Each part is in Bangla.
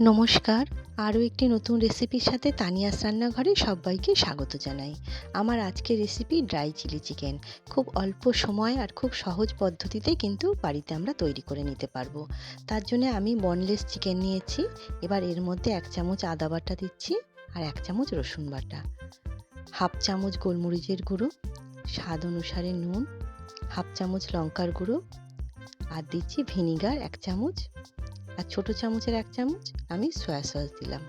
নমস্কার। আরও একটি নতুন রেসিপির সাথে তানিয়াস রান্নাঘরে সবাইকে স্বাগত জানাই। আমার আজকের রেসিপি ড্রাই চিলি চিকেন। খুব অল্প সময় আর খুব সহজ পদ্ধতিতে কিন্তু বাড়িতে আমরা তৈরি করে নিতে পারব। তার জন্য আমি বনলেস চিকেন নিয়েছি। এবার এর মধ্যে এক চামচ আদা বাটা দিচ্ছি আর এক চামচ রসুন বাটা। হাফ চামচ গোলমরিচের গুঁড়ো, স্বাদ অনুসারে নুন, হাফ চামচ লঙ্কার গুঁড়ো আর দিচ্ছি ভিনিগার এক চামচ আর ছোট চামচের এক চামচ আমি সয়া সস দিলাম।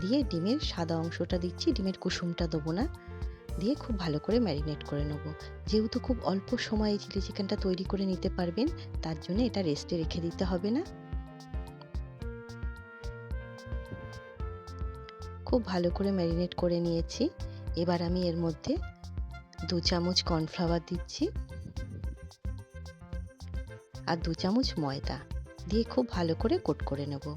দিয়ে ডিমের সাদা অংশটা দিচ্ছি, ডিমের কুসুমটা দেবো না। দিয়ে খুব ভালো করে ম্যারিনেট করে নেব। যেহেতু খুব অল্প সময়ে চিলি চিকেনটা তৈরি করে নিতে পারবেন, তার জন্য এটা রেস্টে রেখে দিতে হবে না। খুব ভালো করে ম্যারিনেট করে নিয়েছি। এবার আমি এর মধ্যে দু চামচ কর্নফ্লাওয়ার দিচ্ছি। আর দু চামচ ময়দা। দিয়ে খুব ভালো করে কোট করে নেব।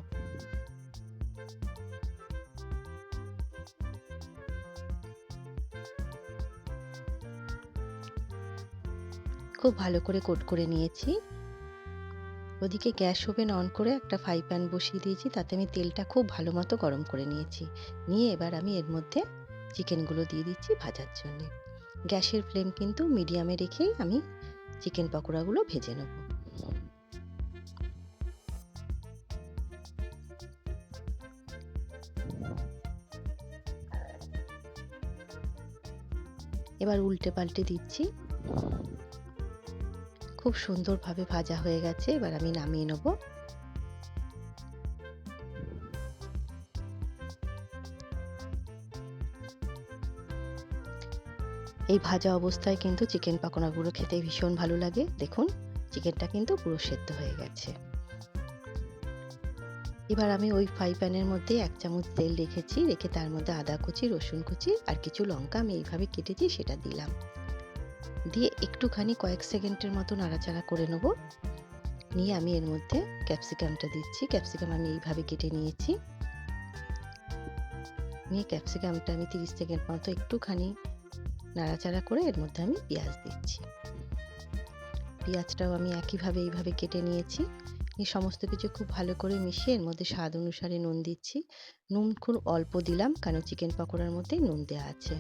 খুব ভালো করে কোট করে নিয়েছি। ওদিকে গ্যাস ওভেন অন করে একটা ফ্রাই প্যান বসিয়ে দিয়েছি, তাতে আমি তেলটা খুব ভালো মতো গরম করে নিয়েছি। নিয়ে এবার আমি এর মধ্যে চিকেনগুলো দিয়ে দিচ্ছি ভাজার জন্য। গ্যাসের ফ্লেম কিন্তু মিডিয়ামে রেখেই আমি চিকেন পকোড়াগুলো ভেজে নেব। এবার উল্টে পাল্টে দিচ্ছি। খুব সুন্দরভাবে ভাজা হয়ে গেছে, এবার আমি নামিয়ে নেব। এই ভাজা অবস্থায় কিন্তু চিকেন পাকোড়াগুলো খেতে ভীষণ ভালো লাগে। দেখুন, চিকেনটা কিন্তু পুরো সেদ্ধ হয়ে গেছে। এবার আমি ওই ফ্রাই প্যানের মধ্যে এক চামচ তেল রেখেছি, রেখে তার মধ্যে আদা কুচি, রসুন কুচি আর কিছু লঙ্কা আমি এইভাবে কেটেছি, সেটা দিলাম। দিয়ে একটুখানি কয়েক সেকেন্ডের মতো নাড়াচাড়া করে নেব। নিয়ে আমি এর মধ্যে ক্যাপসিকামটা দিচ্ছি ক্যাপসিকাম আমি এইভাবে কেটে নিয়েছি। নিয়ে ক্যাপসিকামটা আমি তিরিশ সেকেন্ড মতো একটুখানি নাড়াচাড়া করে এর মধ্যে আমি পেঁয়াজ দিচ্ছি। পেঁয়াজটাও আমি একইভাবে এইভাবে কেটে নিয়েছি। এই সমস্ত কিছু খুব ভালো করে মিশিয়ে এর মধ্যে স্বাদ অনুসারে নুন দিচ্ছি। নুন খুব অল্প দিলাম কারণ চিকেন পকোড়ার মধ্যেই নুন দেওয়া আছে।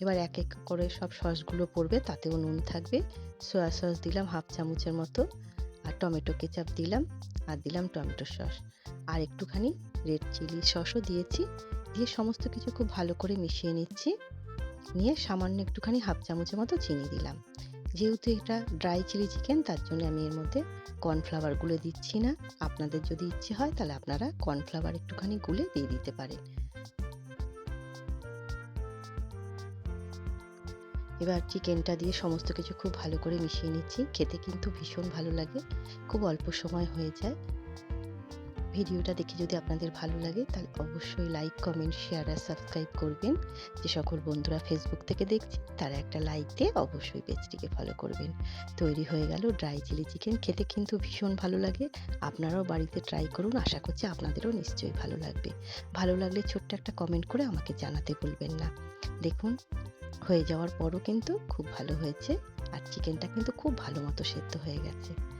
এবার এক এক করে সব সসগুলো পড়বে, তাতেও নুন থাকবে। সয়া সস দিলাম হাফ চামচের মতো আর টমেটো কেচাপ দিলাম আর দিলাম টমেটো সস আর একটুখানি রেড চিলি সসও দিয়েছি। দিয়ে সমস্ত কিছু খুব ভালো করে মিশিয়ে নিচ্ছি। নিয়ে সামান্য একটুখানি হাফ চামচের মতো চিনি দিলাম। যেহেতু এটা ড্রাই চিলি চিকেন তার জন্য আমি এর মধ্যে কর্নফ্লাওয়ার গুলে দিচ্ছি না। আপনাদের যদি ইচ্ছে হয়, তাহলে আপনারা কর্নফ্লাওয়ার একটুখানি গুলে দিয়ে দিতে পারেন। এবার চিকেনটা দিয়ে সমস্ত কিছু খুব ভালো করে মিশিয়ে নিচ্ছি। খেতে কিন্তু ভীষণ ভালো লাগে। খুব অল্প সময় হয়ে যায়। ভিডিওটা দেখে যদি আপনাদের ভালো লাগে, তাহলে অবশ্যই লাইক কমেন্ট শেয়ার আর সাবস্ক্রাইব করবেন। যে সকল বন্ধুরা ফেসবুক থেকে দেখছে, তারা একটা লাইক দিয়ে অবশ্যই পেজটিকে ফলো করবেন। তৈরি হয়ে গেল ড্রাই চিলি চিকেন খেতে কিন্তু ভীষণ ভালো লাগে। আপনারাও বাড়িতে ট্রাই করুন। আশা করছি আপনাদেরও নিশ্চয়ই ভালো লাগবে। ভালো লাগলে ছোট্ট একটা কমেন্ট করে আমাকে জানাতে ভুলবেন না। দেখুন, হয়ে যাওয়ার পরও কিন্তু খুব ভালো হয়েছে। আর চিকেনটা কিন্তু খুব ভালো মতো সেদ্ধ হয়ে গেছে।